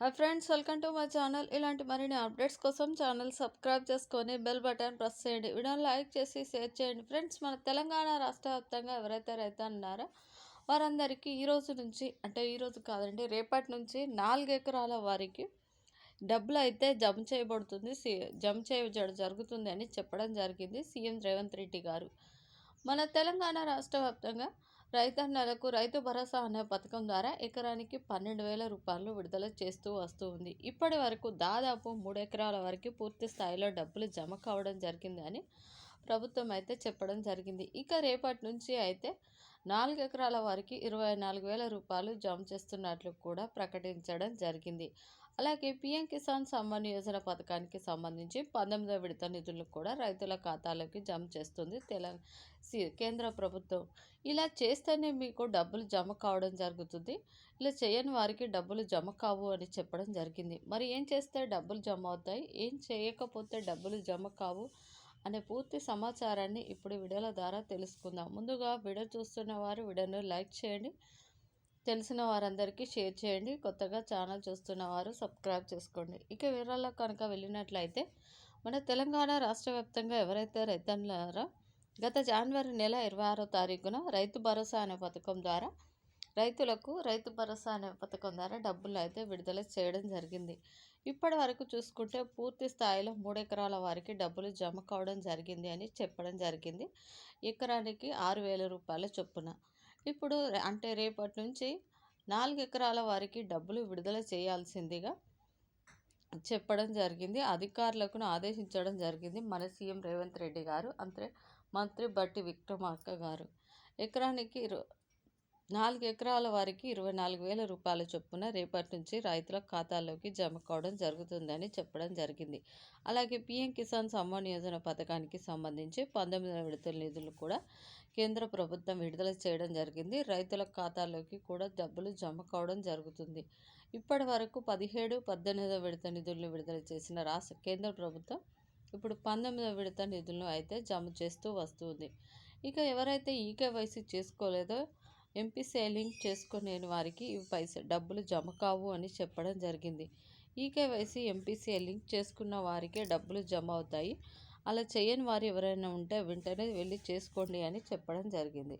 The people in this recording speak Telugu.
Hi friends welcome to my channel. ఇలాంటి మరిన్ని అప్డేట్స్ కోసం ఛానల్ సబ్స్క్రైబ్ చేసుకొని బెల్ బటన్ ప్రెస్ చేయండి. వీడియోని లైక్ చేసి షేర్ చేయండి. ఫ్రెండ్స్ మన తెలంగాణ రాష్ట్ర వ్యాప్తంగా ఎవరైతే రైతు అన్నారో వారందరికీ ఈరోజు నుంచి అంటే ఈరోజు కాదండి రేపటి నుంచి నాలుగు ఎకరాల వారికి డబ్బులు అయితే జమ చేయబడుతుంది. జమ చేయడం జరుగుతుంది అని చెప్పడం జరిగింది. సీఎం రేవంత్ రెడ్డి గారు. మన తెలంగాణ రాష్ట్ర వ్యాప్తంగా రైతన్నలకు రైతు భరోసా అనే పథకం ద్వారా ఎకరానికి పన్నెండు వేల రూపాయలు విడుదల చేస్తూ వస్తూ ఉంది. ఇప్పటి వరకు దాదాపు మూడు ఎకరాల వరకు పూర్తి స్థాయిలో డబ్బులు జమ కావడం జరిగిందని ప్రభుత్వం అయితే చెప్పడం జరిగింది. ఇక రేపటి నుంచి అయితే నాలుగు ఎకరాల వారికి ఇరవై నాలుగు వేల రూపాయలు జమ చేస్తున్నట్లు కూడా ప్రకటించడం జరిగింది. అలాగే పీఎం కిసాన్ సమ్మాన్ యోజన పథకానికి సంబంధించి పంతొమ్మిదవ విడత నిధులను కూడా రైతుల ఖాతాలోకి జమ చేస్తుంది తెలంగాణ కేంద్ర ప్రభుత్వం. ఇలా చేస్తేనే మీకు డబ్బులు జమ కావడం జరుగుతుంది. ఇలా చేయని వారికి డబ్బులు జమ కావు అని చెప్పడం జరిగింది. మరి ఏం చేస్తే డబ్బులు జమ అవుతాయి? ఏం చేయకపోతే డబ్బులు జమ కావు? అనే పూర్తి సమాచారాన్ని ఇప్పుడు వీడియోల ద్వారా తెలుసుకుందాం. ముందుగా వీడియో చూస్తున్న వారు వీడియోను లైక్ చేయండి. తెలిసిన వారందరికీ షేర్ చేయండి. కొత్తగా ఛానల్ చూస్తున్న వారు సబ్స్క్రైబ్ చేసుకోండి. ఇక వివరాల్లో కనుక వెళ్ళినట్లయితే మన తెలంగాణ రాష్ట్ర వ్యాప్తంగా ఎవరైతే రైతన్నారో గత జనవరి నెల ఇరవై ఆరో తారీఖున రైతు భరోసా అనే పథకం ద్వారా రైతులకు రైతు భరోసా అనే పథకం ద్వారా డబ్బులు అయితే విడుదల చేయడం జరిగింది. ఇప్పటి వరకు చూసుకుంటే పూర్తి స్థాయిలో మూడు ఎకరాల వారికి డబ్బులు జమ కావడం జరిగింది అని చెప్పడం జరిగింది. ఎకరానికి ఆరు వేల రూపాయల చొప్పున. ఇప్పుడు అంటే రేపటి నుంచి నాలుగు ఎకరాల వారికి డబ్బులు విడుదల చేయాల్సిందిగా చెప్పడం జరిగింది. అధికారులకు ఆదేశించడం జరిగింది. మన సీఎం రేవంత్ రెడ్డి గారు అంతే మంత్రి బట్టి విక్రమార్క గారు. ఎకరానికి నాలుగు ఎకరాల వారికి ఇరవై నాలుగు వేల రూపాయల చొప్పున రేపటి నుంచి రైతుల ఖాతాల్లోకి జమ కావడం జరుగుతుందని చెప్పడం జరిగింది. అలాగే పీఎం కిసాన్ సమ్మాన్ యోజన పథకానికి సంబంధించి పంతొమ్మిది విడతల నిధులు కూడా కేంద్ర ప్రభుత్వం విడుదల చేయడం జరిగింది. రైతుల ఖాతాల్లోకి కూడా డబ్బులు జమ కావడం జరుగుతుంది. ఇప్పటి వరకు పదిహేడు పద్దెనిమిదవ విడత నిధులను విడుదల చేసిన రాష్ట్ర కేంద్ర ప్రభుత్వం ఇప్పుడు పంతొమ్మిదవ విడత నిధులను అయితే జమ చేస్తూ వస్తుంది. ఇక ఎవరైతే ఈకేవైసీ చేసుకోలేదో ఎంపీ లింక్ చేసుకునేని వారికి ఇవి పైస డబ్బులు జమ కావు అని చెప్పడం జరిగింది. ఈకేవైసీ ఎంపీసీ లింక్ చేసుకున్న వారికే డబ్బులు జమ అవుతాయి. అలా చేయని వారు ఎవరైనా ఉంటే వెంటనే వెళ్ళి చేసుకోండి అని చెప్పడం జరిగింది.